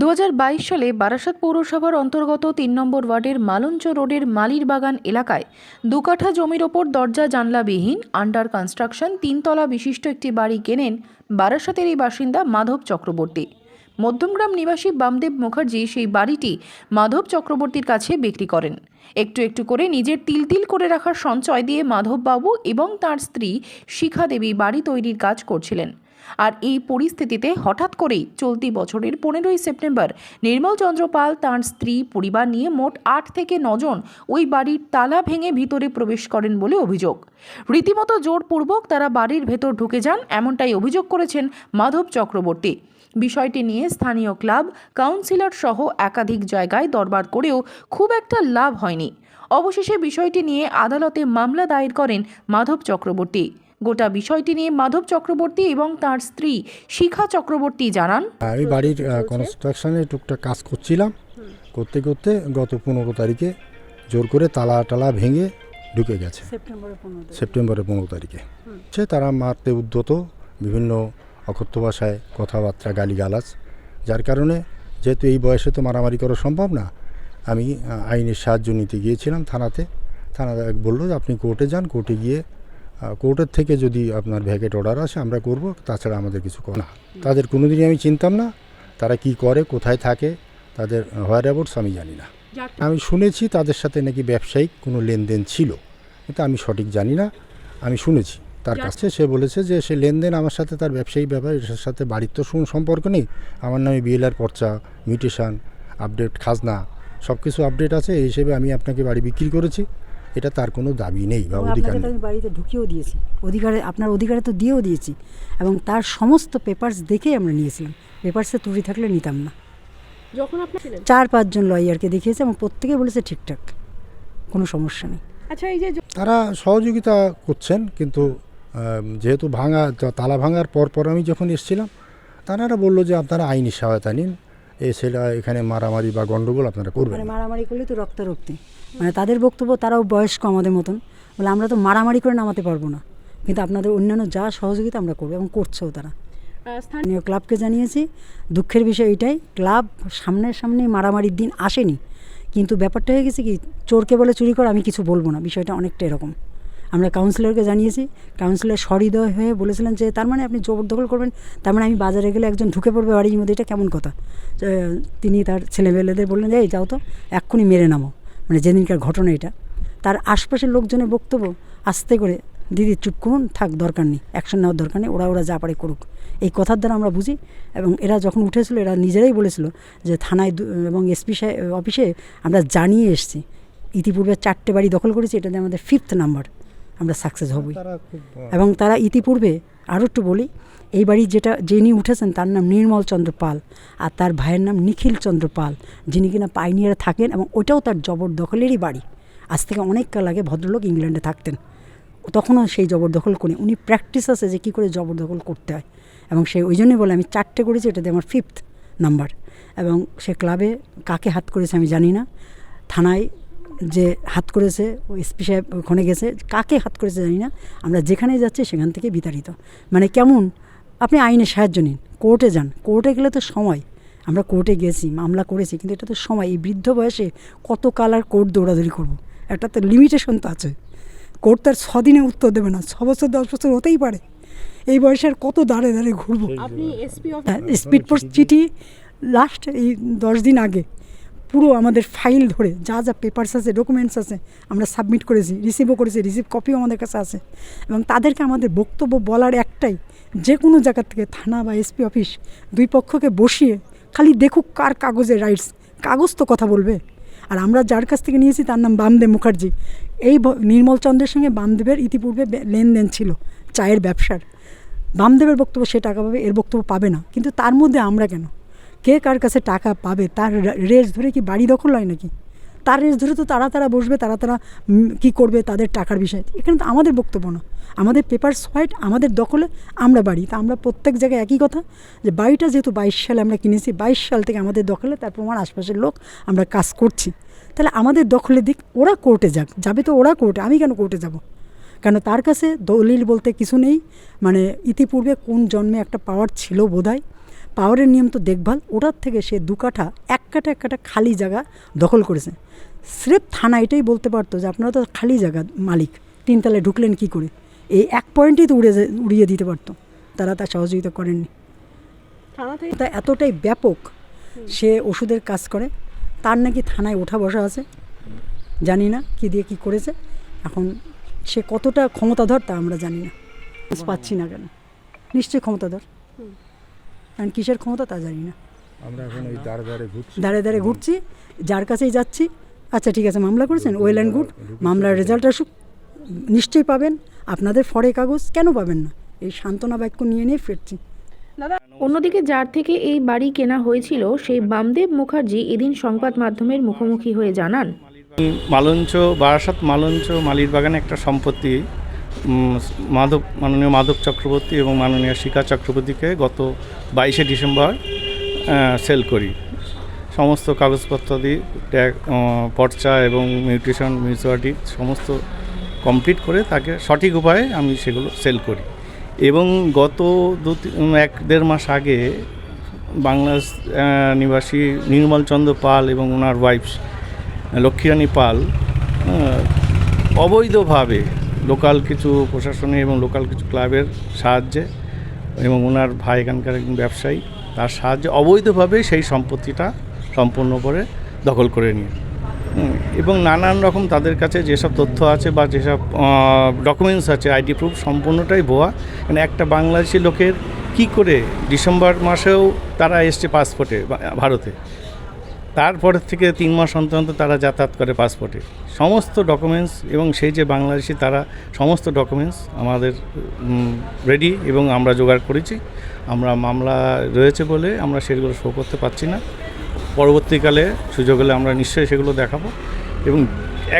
দু হাজার বাইশ সালে বারাসাত পৌরসভার অন্তর্গত তিন নম্বর ওয়ার্ডের মালঞ্চ রোডের মালির বাগান এলাকায় দু কাঠা জমির ওপর দরজা জানলাবিহীন আন্ডার কনস্ট্রাকশন তিনতলা বিশিষ্ট একটি বাড়ি কেনেন বারাসাতের এই বাসিন্দা মাধব চক্রবর্তী। মধ্যমগ্রাম নিবাসী বামদেব মুখার্জি সেই বাড়িটি মাধব চক্রবর্তীর কাছে বিক্রি করেন। একটু একটু করে নিজের তিল তিল করে রাখার সঞ্চয় দিয়ে মাধববাবু এবং তার স্ত্রী শিখা দেবী বাড়ি তৈরির কাজ করছিলেন। আর এই পরিস্থিতিতে হঠাৎ করেই চলতি বছরের পনেরোই সেপ্টেম্বর নির্মল চন্দ্র পাল তাঁর স্ত্রী, পরিবার নিয়ে মোট আট থেকে নজন ওই বাড়ির তালা ভেঙে ভিতরে প্রবেশ করেন বলে অভিযোগ। রীতিমতো জোরপূর্বক তারা বাড়ির ভেতর ঢুকে যান, এমনটাই অভিযোগ করেছেন মাধব চক্রবর্তী। বিষয়টি নিয়ে স্থানীয় ক্লাব, কাউন্সিলর সহ একাধিক জায়গায় দরবার করেও খুব একটা লাভ হয়নি। অবশেষে বিষয়টি নিয়ে আদালতে মামলা দায়ের করেন মাধব চক্রবর্তী। গোটা বিষয়টি নিয়ে মাধব চক্রবর্তী এবং তার স্ত্রী শিখা চক্রবর্তী জানান আমি বাড়ির কনস্ট্রাকশনে টুকটাক কাজ করছিলাম। করতে করতে গত পনেরো তারিখে জোর করে তালা টালা ভেঙে ঢুকে গেছে। সেপ্টেম্বরের পনেরো সেপ্টেম্বরের পনেরো তারিখে। সে তারা মারতে উদ্যত বিভিন্ন অকথ্য ভাষায় কথাবার্তা গালিগালাজ। যার কারণে যেহেতু এই বয়সে তো মারামারি করা সম্ভব না আমি আইনের সাহায্য নিতে গিয়েছিলাম থানাতে। থানা বলল যে আপনি কোর্টে যান কোর্টে গিয়ে কোর্টের থেকে যদি আপনার ভ্যাকেট অর্ডার আসে আমরা করব তাছাড়া আমাদের কিছু কর না তাদের কোনো দিনই আমি চিনতাম না তারা কি করে কোথায় থাকে তাদের হোয়ার অ্যাবাউটস আমি জানি না। আমি শুনেছি তাদের সাথে নাকি ব্যবসায়িক কোনো লেনদেন ছিল কিন্তু আমি সঠিক জানি না আমি শুনেছি। তার কাছে সে বলেছে যে সে লেনদেন আমার সাথে তার ব্যবসায়িক ব্যাপার এটার সাথে বাড়ির তো সম্পর্ক নেই। আমার নামে বিএলআর পর্চা মিউটেশন আপডেট খাজনা সব কিছু আপডেট আছে এই হিসেবে আমি আপনাকে বাড়ি বিক্রি করেছি। এটা তার কোনো দাবি নেই বা অধিকার নেই আমি বাড়িতে ঢুকিয়েও দিয়েছি। অধিকারে আপনার অধিকারে তো দিয়েও দিয়েছি। এবং তার সমস্ত পেপার্স দেখেই আমরা নিয়েছিলাম। পেপার্সে ত্রুটি থাকলে নিতাম না। যখন আপনি চার পাঁচজন লয়ারকে দেখিয়েছে এবং প্রত্যেকে বলেছে ঠিকঠাক। কোনো সমস্যা নেই। আচ্ছা এই যে তারা সহযোগিতা করছেন কিন্তু যেহেতু ভাঙা তালা ভাঙার পর পর আমি যখন এসেছিলাম তারা বলল যে আপনারা আইনি সহায়তা নিন। এ ছেলে এখানে মারামারি বা গণ্ডগোল আপনারা করবেন মানে মারামারি করলে তো রক্তারক্তি। মানে তাদের বক্তব্য তারাও বয়স্ক আমাদের মতন। বলে আমরা তো মারামারি করে নামাতে পারব না। কিন্তু আপনাদের অন্যান্য যা সহযোগিতা আমরা করব এবং করছেও তারা। স্থানীয় স্থানীয় ক্লাবকে জানিয়েছি দুঃখের বিষয় এটাই ক্লাব সামনের সামনে মারামারির দিন আসেনি। কিন্তু ব্যাপারটা হয়ে গেছে কি চোরকে বলে চুরি কর আমি কিছু বলব না বিষয়টা অনেকটা এরকম। আমরা কাউন্সিলরকে জানিয়েছি। কাউন্সিলর সহৃদয় হয়ে বলেছিলেন যে, তার মানে আপনি জবরদখল করবেন? তার মানে আমি বাজারে গেলে একজন ঢুকে পড়বে বাড়ির মধ্যে? এটা কেমন কথা? তিনি তার ছেলেমেয়েদের বললেন যে এই যাও তো, এক্ষুনি মেরে নামো। মানে যেদিনকার ঘটনা এটা। তার আশপাশের লোকজনের বক্তব্য আস্তে করে, দিদি, চুপ করুন, থাক, দরকার নেই অ্যাকশন নেওয়ার দরকার নেই, ওরা ওরা যা পারে করুক। এই কথার দ্বারা আমরা বুঝি এবং এরা যখন উঠেছিল, এরা নিজেরাই বলেছিল যে, থানায় এবং এসপি অফিসে আমরা জানিয়ে এসেছি। ইতিপূর্বে চারটে বাড়ি দখল করেছি, এটাতে আমাদের ফিফথ নাম্বার আমরা সাকসেস হবই। এবং তারা ইতিপূর্বে আরও একটু বলি এই বাড়ি যেটা যিনি উঠেছেন তার নাম নির্মল চন্দ্র পাল আর তার ভাইয়ের নাম নিখিল চন্দ্র পাল যিনি কিনা পাইনিয়ারে থাকেন এবং ওটাও তার জবরদখলেরই বাড়ি। আজ থেকে অনেক কাল আগে ভদ্রলোক ইংল্যান্ডে থাকতেন। তখনও সেই জবরদখল করে। উনি প্র্যাকটিস আছে যে কী করে জবরদখল করতে হয়। এবং সেই ওই জন্যই বলে আমি চারটে করেছি এটাতে আমার ফিফথ নাম্বার এবং সে ক্লাবে কাকে হাত করেছে আমি জানি না। থানায় যে হাত করেছে ওই এসপি সাহেব ওখানে গেছে কাকে হাত করেছে জানি না আমরা যেখানে যাচ্ছি সেখান থেকে বিতাড়িত। মানে কেমন? আপনি আইনের সাহায্য নিন কোর্টে যান। কোর্টে গেলে তো সময়। আমরা কোর্টে গেছি মামলা করেছি কিন্তু এটা তো সময়। এই বৃদ্ধ বয়সে কত কাল আর কোর্ট দৌড়াদৌড়ি করব। একটা তো লিমিটেশন তো আছে। কোর্ট তার ছদিনে উত্তর দেবে না ছ বছর দশ বছর হতেই পারে। এই বয়সে আর কত দাঁড়ে দাঁড়ে ঘুরবো? আপনি হ্যাঁ স্পিড পোস্ট চিঠি লাস্ট এই দশ দিন আগে। পুরো আমাদের ফাইল ধরে যা যা পেপারস আছে ডকুমেন্টস আছে, আমরা সাবমিট করেছি রিসিভও করেছি রিসিভ কপিও আমাদের কাছে আছে। এবং তাদেরকে আমাদের বক্তব্য বলার একটাই, যে কোনো জায়গা থেকে থানা বা এসপি অফিস দুই পক্ষকে বসিয়ে খালি দেখুক কার কাগজে রাইটস কাগজ তো কথা বলবে। আর আমরা যার কাছ থেকে নিয়েছি তার নাম বামদেব মুখার্জি। এই নির্মল চন্দ্রের সঙ্গে বামদেবের ইতিপূর্বে লেনদেন ছিল, চায়ের ব্যবসার। বামদেবের বক্তব্য সে টাকা পাবে, এর বক্তব্য পাবে না। কিন্তু তার মধ্যে আমরা কেন? কে কার কাছে টাকা পাবে? তার রেস ধরে কি বাড়ি দখল হয় নাকি? তার রেস ধরে তো তারা তারা বসবে, তারা তারা কি করবে তাদের টাকার বিষয়? এখানে তো আমাদের বক্তব্য না। আমাদের পেপার হোয়াইট আমাদের দখলে আমরা বাড়ি। তা আমরা প্রত্যেক জায়গায় একই কথা, যে বাড়িটা যেহেতু বাইশ সালে আমরা কিনেছি, বাইশ সাল থেকে আমাদের দখলে তারপর আমার আশপাশের লোক আমরা কাজ করছি। তাহলে আমাদের দখলে দিক ওরা কোর্টে যাক। যাবে তো ওরা কোর্টে আমি কেন কোর্টে যাব? কেন তার কাছে দলিল বলতে কিছু নেই? মানে ইতিপূর্বে কোন জন্মে একটা পাওয়ার ছিল বোধহয়? পাওয়ারের নিয়ম তো দেখভাল ওটার থেকে সে দু কাঠা এক কাঠা এক কাঠা খালি জায়গা দখল করেছে। স্রেফ থানা এটাই বলতে পারতো যে আপনারা তো খালি জায়গা মালিক তিনতলায় ঢুকলেন কি করে? এই এক পয়েন্টেই তো উড়ে উড়িয়ে দিতে পারতো। তারা তার সহযোগিতা করেননি। তা এতটাই ব্যাপক সে ওষুধের কাজ করে তার নাকি থানায় ওঠা বসা আছে। জানি না কি দিয়ে কি করেছে এখন সে কতটা ক্ষমতাধর তা আমরা জানি না। পাচ্ছি না কেন। নিশ্চয়ই ক্ষমতাধর। কারণ কিসের ক্ষমতা তা জানি না। আমরা এখন ওই দাঁড়ে দাঁড়ে ঘুরছি। দাঁড়ে দাঁড়ে ঘুরছি যার কাছেই যাচ্ছি। আচ্ছা ঠিক আছে মামলা করেছেন? ওয়েল অ্যান্ড গুড মামলার রেজাল্ট আসুক নিশ্চয়ই পাবেন। আপনাদের ফরে কাগজ কেন পাবেন না? এই সান্ত্বনা বাক্য নিয়ে নিয়ে ফিরছি। অন্যদিকে যার থেকে এই বাড়ি কেনা হয়েছিল সেই বামদেব মুখার্জি এদিন সংবাদ মাধ্যমের মুখোমুখি হয়ে জানান। মালঞ্চ বারাসাত মালঞ্চ মালির বাগানে একটা সম্পত্তি মাধব, মাননীয় মাধব চক্রবর্তী এবং মাননীয় শিখা চক্রবর্তীকে গত বাইশে ডিসেম্বর সেল করি। সমস্ত কাগজপত্র দিয়ে ট্যাগ পর্চা এবং মিউটেশন মিউচুয়ালিটি সমস্ত কমপ্লিট করে তাকে সঠিক উপায়ে আমি সেগুলো সেল করি। এবং গত দু এক দেড় মাস আগে বাংলাদেশ নিবাসী নির্মল চন্দ্র পাল এবং ওনার ওয়াইফ লক্ষ্মীরানী পাল অবৈধভাবে লোকাল কিছু প্রশাসনে এবং লোকাল কিছু ক্লাবের সাহায্যে এবং ওনার ভাই এখানকার একজন ব্যবসায়ী, তার সাহায্যে অবৈধভাবে সেই সম্পত্তিটা সম্পূর্ণ করে দখল করে নিয়ে। এবং নানান রকম তাদের কাছে যেসব তথ্য আছে বা যেসব ডকুমেন্টস আছে আইডি প্রুফ সম্পূর্ণটাই ভুয়া। মানে একটা বাংলাদেশি লোকের কি করে ডিসেম্বর মাসেও তারা এসছে পাসপোর্টে ভারতে? তারপরের থেকে তিন মাস অন্তর অন্তর তারা যাতায়াত করে পাসপোর্টে সমস্ত ডকুমেন্টস এবং সেই যে বাংলাদেশি তারা সমস্ত ডকুমেন্টস আমাদের রেডি এবং আমরা জোগাড় করেছি। আমরা মামলা রয়েছে বলে আমরা সেগুলো শো করতে পারছি না। পরবর্তীকালে সুযোগ হলে আমরা নিশ্চয়ই সেগুলো দেখাবো। এবং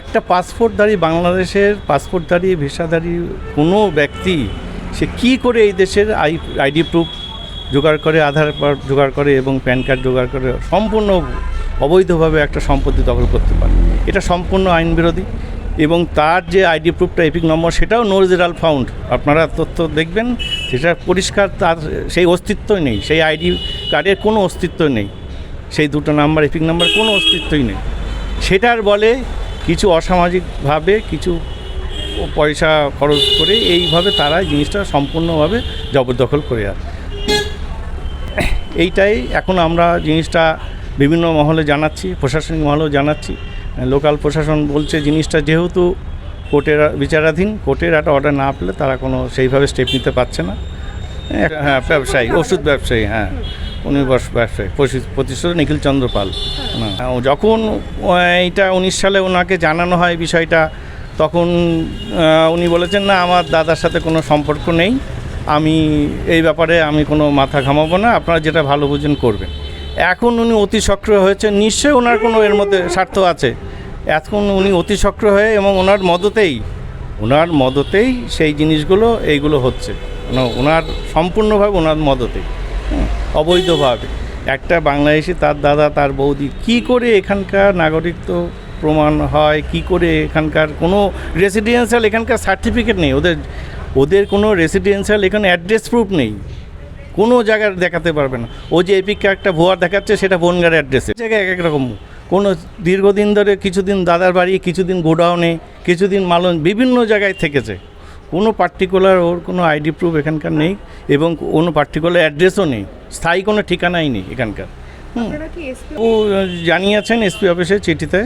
একটা পাসপোর্টধারী বাংলাদেশের পাসপোর্টধারী ভিসাধারী কোনো ব্যক্তি, সে কী করে এই দেশের আই আইডি প্রুফ জোগাড় করে, আধার কার্ড জোগাড় করে এবং প্যান কার্ড জোগাড় করে, সম্পূর্ণ অবৈধভাবে একটা সম্পত্তি দখল করতে পারে। এটা সম্পূর্ণ আইন বিরোধী এবং তার যে আইডি প্রুফটা এপিক নম্বর, সেটাও নো রিজাল ফাউন্ড। আপনারা তথ্য দেখবেন, সেটা পরিষ্কার তার সেই অস্তিত্বই নেই, সেই আইডি কার্ডের কোনো অস্তিত্ব নেই। সেই দুটো নাম্বার, এপিক নাম্বার কোনো অস্তিত্বই নেই। সেটার বলে কিছু অসামাজিকভাবে কিছু পয়সা খরচ করে এইভাবে তারা জিনিসটা সম্পূর্ণভাবে জবরদখল করে আছে এইটাই এখন আমরা জিনিসটা বিভিন্ন মহলে জানাচ্ছি প্রশাসনিক মহলেও জানাচ্ছি। লোকাল প্রশাসন বলছে জিনিসটা যেহেতু কোর্টের বিচারাধীন কোর্টের একটা অর্ডার না পেলে তারা কোনো সেইভাবে স্টেপ নিতে পারছে না। হ্যাঁ ব্যবসায়ী ওষুধ ব্যবসায়ী হ্যাঁ উনি ব্যবসায়ী প্রতিষ্ঠিত নিখিল চন্দ্র পাল। হ্যাঁ, যখন এইটা উনিশ সালে ওনাকে জানানো হয় বিষয়টা তখন উনি বলেছেন না আমার দাদার সাথে কোনো সম্পর্ক নেই। আমি এই ব্যাপারে আমি কোনো মাথা ঘামাবো না। আপনারা যেটা ভালো বুঝেন করবেন। এখন উনি অতি সক্রিয় হয়েছে। নিশ্চয়ই ওনার কোনো এর মধ্যে স্বার্থ আছে। এখন উনি অতি সক্রিয় হয়ে এবং ওনার মদতেই ওনার মদতেই সেই জিনিসগুলো, এইগুলো হচ্ছে। ওনা- ওনার সম্পূর্ণভাবে ওনার মদতেই। অবৈধভাবে। একটা বাংলাদেশি তার দাদা, তার বৌদি কি করে এখানকার নাগরিকত্ব প্রমাণ হয়? কি করে এখানকার কোনো রেসিডেন্সিয়াল এখানকার সার্টিফিকেট নেই? ওদের ওদের কোনো রেসিডেন্সিয়াল এখানে অ্যাড্রেস প্রুফ নেই। কোনো জায়গায় দেখাতে পারবে না। ও যে এপিক একটা ভুয়া দেখাচ্ছে সেটা বনগার অ্যাড্রেসে জায়গায় এক এক রকম। কোনো দীর্ঘদিন ধরে কিছুদিন দাদার বাড়ি কিছুদিন গোডাউনে কিছুদিন মালন বিভিন্ন জায়গায় থেকেছে। কোনো পার্টিকুলার ওর কোনো আইডি প্রুফ এখানকার নেই এবং কোনো পার্টিকুলার অ্যাড্রেসও নেই। স্থায়ী কোনো ঠিকানাই নেই এখানকার। ও জানিয়েছেন এসপি অফিসে চিঠিতে।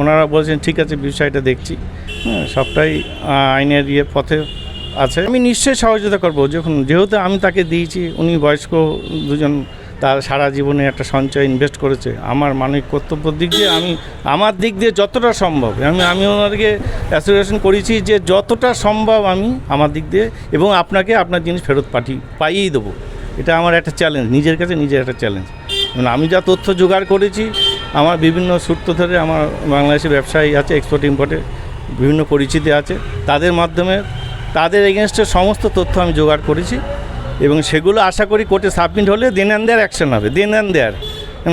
ওনারা বলছেন ঠিক আছে বিষয়টা দেখছি। হ্যাঁ সবটাই আইনের ইয়ে পথে আছে। আমি নিশ্চয়ই সহযোগিতা করব। যখন যেহেতু আমি তাকে দিয়েছি, উনি বয়স্ক দুজন, তার সারা জীবনে একটা সঞ্চয় ইনভেস্ট করেছে। আমার মানবিক কর্তব্যের দিক দিয়ে আমি, আমার দিক দিয়ে যতটা সম্ভব, আমি আমি ওনাদেরকে অ্যাসোসিয়েশন করেছি যে যতটা সম্ভব আমি আমার দিক দিয়ে এবং আপনাকে আপনার জিনিস ফেরত পাঠিয়ে, পাইয়েই দেবো। এটা আমার একটা চ্যালেঞ্জ নিজের কাছে নিজের একটা চ্যালেঞ্জ মানে আমি যা তথ্য জোগাড় করেছি, আমার বিভিন্ন সূত্র ধরে আমার বাংলাদেশে ব্যবসায়ী আছে এক্সপোর্ট ইম্পোর্টে বিভিন্ন পরিচিতি আছে। তাদের মাধ্যমে তাদের এগেনস্টে সমস্ত তথ্য আমি জোগাড় করেছি এবং সেগুলো আশা করি কোর্টে সাবমিট হলে দেন অ্যান্ড দেয়ার অ্যাকশন হবে, দেন অ্যান্ড দেয়ার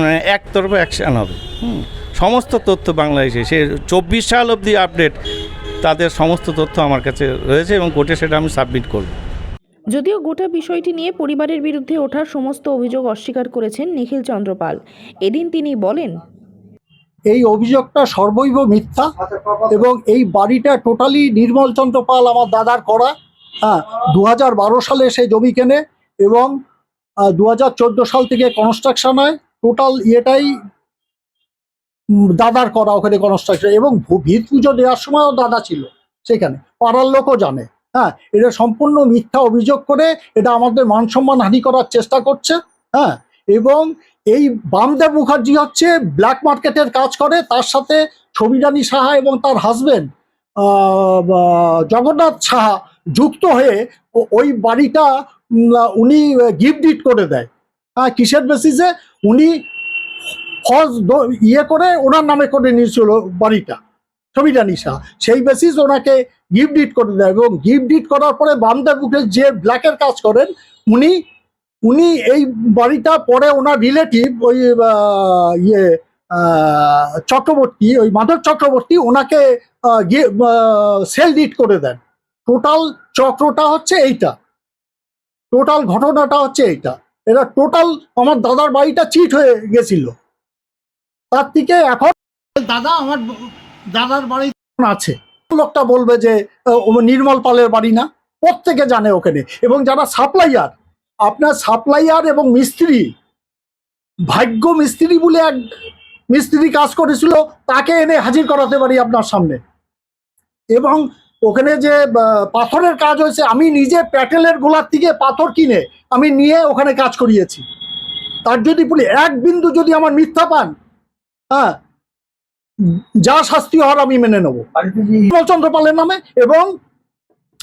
মানে একতরফা অ্যাকশন হবে, হুম। সমস্ত তথ্য বাংলাদেশে, সে চব্বিশ সাল অবধি আপডেট তাদের সমস্ত তথ্য আমার কাছে রয়েছে এবং কোর্টে সেটা আমি সাবমিট করব। যদিও গোটা বিষয়টি নিয়ে পরিবারের বিরুদ্ধে ওঠার সমস্ত অভিযোগ অস্বীকার করেছেন নিখিল চন্দ্রপাল। এদিন তিনি বলেন এই অভিযোগটা সর্বৈব মিথ্যা এবং এই বাড়িটা টোটালি নির্মল চন্দ্র পাল আমার দাদার করা। হ্যাঁ দু বারো সালে সে জমি কেনে এবং দু হাজার চোদ্দ সাল থেকে কনস্ট্রাকশন হয়। টোটাল ইয়েটাই দাদার করা ওখানে কনস্ট্রাকশন এবং ভিত পুজো দেওয়ার সময়ও দাদা ছিল সেখানে। পাড়ার লোকও জানে। হ্যাঁ এটা সম্পূর্ণ মিথ্যা অভিযোগ করে এটা আমাদের মান সম্মান হানি করার চেষ্টা করছে। হ্যাঁ এবং এই বামদেব মুখার্জি হচ্ছে ব্ল্যাক মার্কেটের কাজ করে, তার সাথে ছবিরানী সাহা এবং তার হাজবেন্ড জগন্নাথ সাহা যুক্ত হয়ে ওই বাড়িটা উনি গিফট ডিট করে দেয়। হ্যাঁ কিসের বেসিসে উনি ফজ ইয়ে করে ওনার নামে করে নিয়েছিল বাড়িটা, ছবিরানী সাহা। সেই বেসিস ওনাকে গিফট ডিট করে দেয় এবং গিফট ডিট করার পরে বামদেব মুখার্জি যে ব্ল্যাকের কাজ করেন, উনি উনি এই বাড়িটা পরে ওনার রিলেটিভ ওই ইয়ে চক্রবর্তী, ওই মাধব চক্রবর্তী ওনাকে সেল ডিট করে দেন। টোটাল চক্রটা হচ্ছে এইটা। টোটাল ঘটনাটা হচ্ছে এইটা। এটা টোটাল আমার দাদার বাড়িটা চিট হয়ে গেছিল। তার থেকে এখন দাদা আমার দাদার বাড়ি আছে। লোকটা বলবে যে নির্মল পালের বাড়ি না। প্রত্যেকে জানে ওখানে। এবং যারা সাপ্লাইয়ার আপনার সাপ্লাইয়ার এবং মিস্ত্রি ভাগ্য মিস্ত্রি বলে এক মিস্ত্রি কাজ করেছিল তাকে এনে হাজির করাতে পারি আপনার সামনে। এবং ওখানে যে পাথরের কাজ হয়েছে আমি নিজে প্যাটেলের গোলার থেকে পাথর কিনে আমি নিয়ে ওখানে কাজ করিয়েছি। তার যদি বলি এক বিন্দু যদি আমার মিথ্যা পান হ্যাঁ যা শাস্তি হওয়ার আমি মেনে নেব। চন্দ্র পালের নামে এবং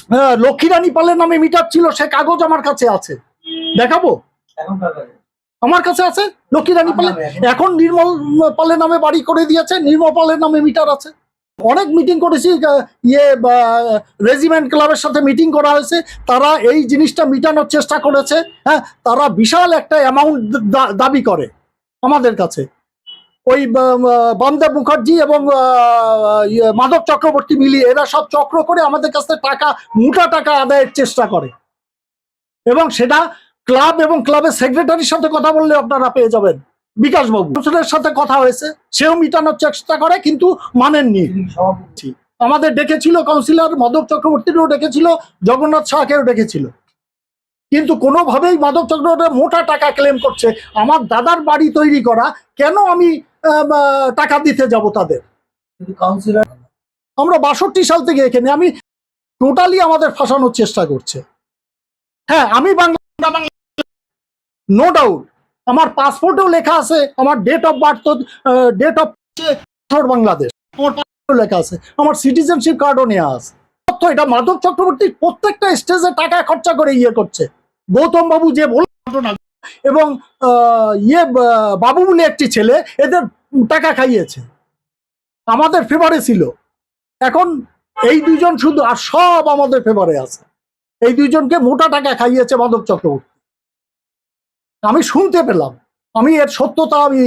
আহ, লক্ষ্মীরানী পালের নামে মিটার ছিল সে কাগজ আমার কাছে আছে। দেখাবো? আমার কাছে আছে? লক্ষ্মীরানী পালে এখন। নির্মল পালের নামে বাড়ি করে দিয়েছে নির্মল পালের নামে মিটার আছে। অনেক মিটিং করেছি ইয়ে রেজিমেন্ট ক্লাবের সাথে মিটিং করা হয়েছে। তারা এই জিনিসটা মিটানোর চেষ্টা করেছে হ্যাঁ? তারা বিশাল একটা অ্যামাউন্ট দাবি করে আমাদের কাছে। ওই বামদেব মুখার্জি এবং ইয়ে, মাধব চক্রবর্তী মিলিয়ে এরা সব চক্র করে আমাদের কাছ থেকে টাকা মোটা টাকা আদায়ের চেষ্টা করে। এবং সেটা ক্লাব এবং ক্লাবের সেক্রেটারির সাথে কথা বললে আপনারা পেয়ে যাবেন। বিকাশ বাবু সাথে কথা হয়েছে। সেও মিটানোর চেষ্টা করে কিন্তু মানেননি। আমাদের ডেকেছিল কাউন্সিলর মাধব চক্রবর্তীরও ডেকেছিল জগন্নাথ শাহকেও ডেকেছিল। কিন্তু কোনোভাবেই মাধব চক্রবর্তী মোটা টাকা ক্লেম করছে। আমার দাদার বাড়ি তৈরি করা কেন আমি টাকা দিতে যাব তাদের? কাউন্সিলর আমরা বাষট্টি সাল থেকে এখানে আমি টোটালি আমাদের ফাঁসানোর চেষ্টা করছে। হ্যাঁ আমি বাংলা নো ডাউট আমার পাসপোর্টেও লেখা আছে, আমার ডেট অফ বার্থ তো ডেট অফ বাংলাদেশ। আমার পাসপোর্টও লেখা আছে, আমার সিটিজেনশিপ কার্ডও নেওয়া আছে। তথ্য এটা, মাধব চক্রবর্তী প্রত্যেকটা স্টেজে টাকা খরচা করে ইয়ে করছে। গৌতম বাবু যে বল এবং ইয়ে বাবু বলে একটি ছেলে, এদের টাকা খাইয়েছে। আমাদের ফেভারে ছিল। এখন এই দুজন শুধু, আর সব আমাদের ফেভারে আছে। এই দুজনকে মোটা টাকা খাইয়েছে মাধব চক্রবর্তী। আমি শুনতে পেলাম। আমি এর সত্যতা আমি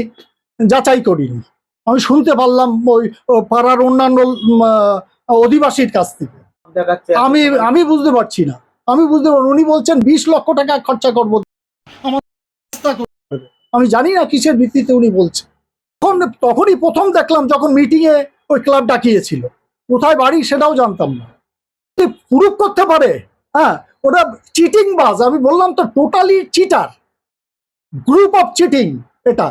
যাচাই করিনি। আমি শুনতে পারলাম ওই পাড়ার অন্যান্য অধিবাসীর কাছ থেকে। আমি আমি বুঝতে পারছি না। আমি বুঝতে পারছি উনি বলছেন বিশ লক্ষ টাকা খরচা করব। আমার। আমি জানি না কিসের ভিত্তিতে উনি বলছেন। তখন তখনই প্রথম দেখলাম যখন মিটিং এ ওই ক্লাব ডাকিয়েছিল। কোথায় বাড়ি সেটাও জানতাম না। প্রুফ করতে পারে? হ্যাঁ ওটা চিটিং বাজ। আমি বললাম তো totally cheater group of cheating এটা